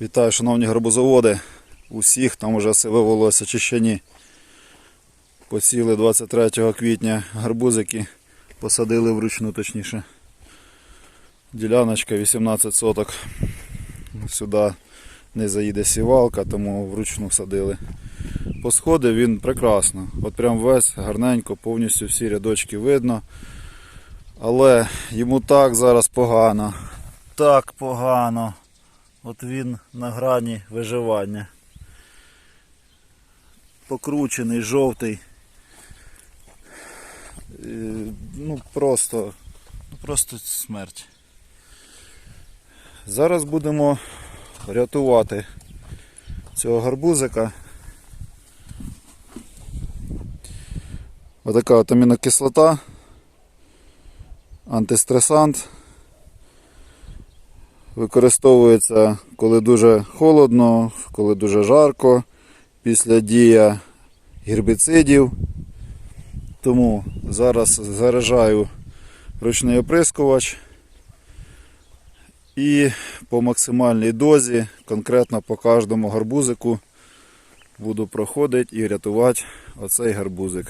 Вітаю, шановні гарбузоводи. Усіх там уже сиве волосся чи. Посіли 23 квітня гарбузики, посадили вручну точніше. Діляночка 18 соток. Сюди не заїде сівалка, тому вручну садили. Посходив він прекрасно. От прям весь гарненько, повністю всі рядочки видно. Але йому так зараз погано. Так погано. От він на грані виживання. Покручений, жовтий. Е, Ну просто, ну, просто смерть. Зараз будемо рятувати цього гарбузика. Отака от амінокислота, антистресант. Використовується, коли дуже холодно, коли дуже жарко, після дія гербіцидів. Тому зараз заряджаю ручний оприскувач і по максимальній дозі, конкретно по кожному гарбузику, буду проходити і рятувати оцей гарбузик.